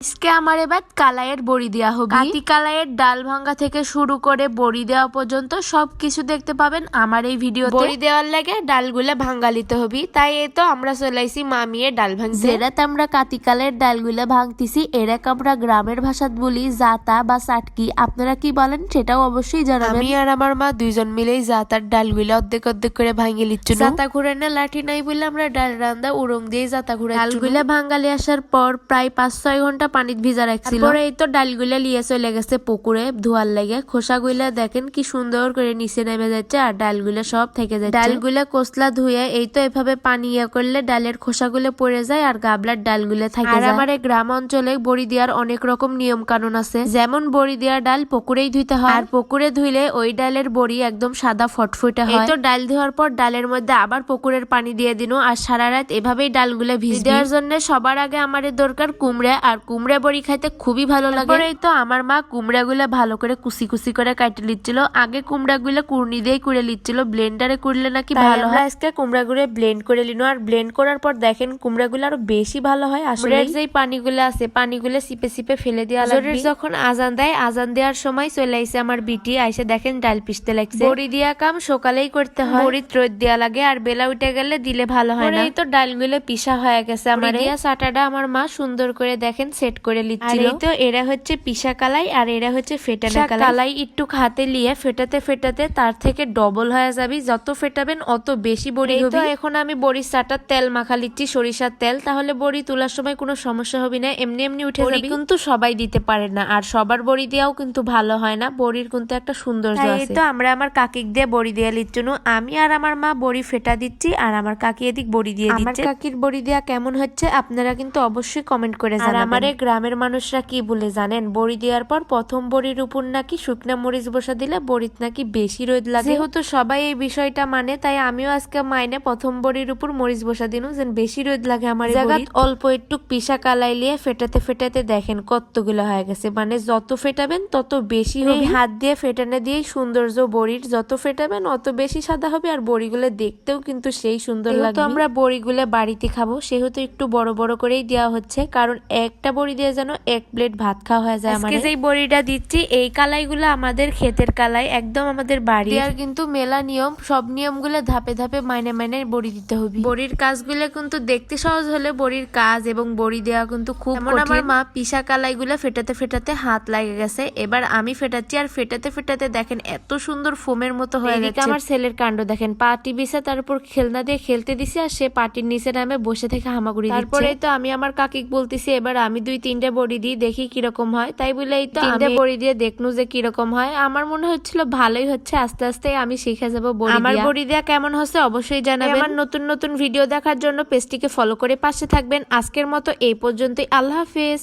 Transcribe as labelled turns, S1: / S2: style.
S1: আজকে আমার এবার কালাইয়ের বড়ি দেওয়া হবে। কাতি কালাইয়ের ডাল ভাঙ্গা থেকে শুরু করে বড়ি দেওয়া পর্যন্ত সবকিছু দেখতে পাবেন আমার এই ভিডিও বড়ি দেওয়ার লাগে ডালগুলা ভাঙ্গা লিতে হবে। তাই এই তো আমরা চলে আইছি মামিয়ে ডাল ভাঙতে। যেরাতে আমরা কাতি কালের ডালগুলা ভাঙতেছি এরাক আমরা গ্রামের ভাষাত বলি জাতা বা চাটকি আপনারা কি বলেন সেটাও অবশ্যই জানাবেন। আমি আর আমার মা দুইজন মিলেই জাতার ডালগুলা অর্ধেক অর্ধেক করে ভাঙে লিচ্ছি জাতা ঘুরে না লাঠি নাই বলে আমরা ডাল রান্দা উড়ং দিয়ে জাতা ঘুরে ডালগুলা ভাঙ্গালি আসার পর প্রায় পাঁচ ছয় ঘণ্টা পানিত ভিজা রাখছিল পরে এই তো ডালগুলা লিয়ে চলে গেছে পুকুরে ধোয়ার লাগে। খোসাগুলা দেখেন কি সুন্দর করে নিচে নেমে যাচ্ছে আর ডালগুলা সব থেকে যাচ্ছে ডালগুলা কোসলা ধুয়ে এই তো এভাবে পানি ইয়ে করলে ডালের খোসাগুলো পড়ে যায় আর গাবলার ডালগুলো থাকে আর আমার এই গ্রাম অঞ্চলে বড়ি দেওয়ার অনেক রকম নিয়ম কানুন আছে। যেমন বড়ি দেওয়া ডাল পুকুরেই ধুইতে হয়। আর পুকুরে ধুইলে ওই ডালের বড়ি একদম সাদা ফটফটে হয়। এই তো ডাল ধোয়ার পর ডালের মধ্যে আবার পুকুরের পানি দিয়ে দিন আর সারা রাত এভাবেই ডালগুলো ভিজ দেওয়ার জন্য সবার আগে আমাদের দরকার কুমড়া আর কুমড়া বড়ি খাইতে খুবই ভালো লাগে। এই তো আমার মা কুমড়া গুলা ভালো করে কুচি কুচি করে কাটে লিচ্ছিল। আগে কুমড়া গুলা কুড়নি দিয়ে কুড়ে লিচ্ছিল। ব্লেন্ডারে কুড়লে নাকি ভালো হয়? আজকে কুমড়া গুলো ব্লেন্ড করে লিনো আর ব্লেন্ড করার পর দেখেন কুমড়া গুলো আরও বেশি ভালো হয় আসলে। যেই পানিগুলো আছে পানিগুলো সিপে সিপে ফেলে দেওয়া লাগবে। যখন আজান দেয় আজান দেওয়ার সময় চলে আইসে আমার বিটি। আইসে দেখেন ডাল পিসতে লাগছে। বড়ি দিয়া কাম সকালেই করতে হয়। বড়ি রোদ দেওয়া লাগে। আর বেলা উঠে গেলে দিলে ভালো হয় না। এই তো ডালগুলো পিসা হয়ে গেছে আমার। দিয়া সাটাটা আমার মা সুন্দর করে দেখেন সেট করে লিচ্ছিল। তো এরা হচ্ছে পিসা কালাই আর এরা হচ্ছে ফেটানো কালাই। একটু হাতে লিয়ে ফেটাতে ফেটাতে তার থেকে ডবল হয়ে যাবি। যত ফেটাবেন অত বেশি বড়ি হবে তো এখন আমি বড়ির চাটার তেল মাখা লিচ্ছি সরিষার তেল। তাহলে বড়ি তোলার সময় কোনো সমস্যা হবে না। এমনি এমনি উঠে যাবে। কিন্তু সবাই দিতে পারে না। আর সবার বড়ি দেওয়াও কিন্তু ভালো হয় না। বড়ির কিন্তু একটা সৌন্দর্য আছে। তো আমরা আমার কাকিক দিয়ে বড়ি দিয়ে লিচ্ছুন। আমি আর আমার মা বড়ি ফেটা দিচ্ছি আর আমার কাকি এদিক বড়ি দিয়ে দিচ্ছে। আমার কাকির বড়ি দেওয়া কেমন হচ্ছে আপনারা কিন্তু অবশ্যই কমেন্ট করে জানাবেন। আমার এই গ্রামের মানুষরা কি বলে জানেন? বড়ি দেওয়ার পর প্রথম বড়ির উপর নাকি শুকনা মরিচ বসা দিলে বড়িত নাকি বেশি রোদ লাগে। যেহেতু সবাই এই বিষয়টা মানে তাই আমিও আজকে মাইনে প্রথম বড়ির উপর মরিচ বসা দিনু যেন বেশি রোদ লাগে আমার জায়গাত অল্প একটু পিসা কালাই লিয়ে ফেটাতে ফেটাতে দেখেন কতগুলো হয়ে গেছে। মানে যত ফেটাবেন তত বেশি হবে। হাত দিয়ে ফেটানে দিয়েই সৌন্দর্য বড়ির। যত ফেটাবেন অত বেশি সাদা হবে আর বড়িগুলো দেখতেও কিন্তু সেই সুন্দর লাগে তো আমরা বড়িগুলো বাড়িতে খাব সেহেতু একটু বড় বড় করেই দেওয়া হচ্ছে। কারণ একটা বড়ি দিয়ে যেন এক প্লেট ভাত খাওয়া হয়ে যায় আমার যেই বড়িটা দিচ্ছি এই কালাইগুলো আমাদের ক্ষেতের কালাই একদম আমাদের বাড়ি আর কিন্তু মেলা নিয়ম সব নিয়মগুলো ধাপে ধাপে মাইনে মাইনে বড়ি দিতে হবে। বড়ির কাজগুলো কিন্তু দেখতে সহজ হলে বড়ির কাজ এবং বড়ি দেওয়া কিন্তু খুব আমার মা পিসা কালাইগুলো ফেটাতে ফেটাতে হাত লাগে গেছে। এবার আমি ফেটাচ্ছি আর ফেটাতে ফেটাতে দেখেন এত সুন্দর ফোমের মতো হয়ে গেছে আমার ছেলের কাণ্ড দেখেন পাটি বিছে তার উপর খেলনা দিয়ে খেলতে দিছে আর সে পাটির নিচে নামে বসে থেকে হামাগুড়ি তারপরে তো আমি আমার কাকিক বলতেছি এবার আমি দুই তিনটে বড়ি দিই দেখি কীরকম হয়। তাই বলে এই তো তিনটা বড়ি দিয়ে দেখনু যে কীরকম হয়। আমার মনে হচ্ছিল ভালোই হচ্ছে আস্তে আস্তে আমি শিখে যাব বড়ি আমার বড়ি দেওয়া কেমন হচ্ছে অবশ্যই জানাবেন। আমার নতুন নতুন ভিডিও দেখার জন্য পেজটিকে ফলো করে পাশে থাকবেন। আজকের মতো এই পর্যন্তই। আল্লাহ হাফেজ।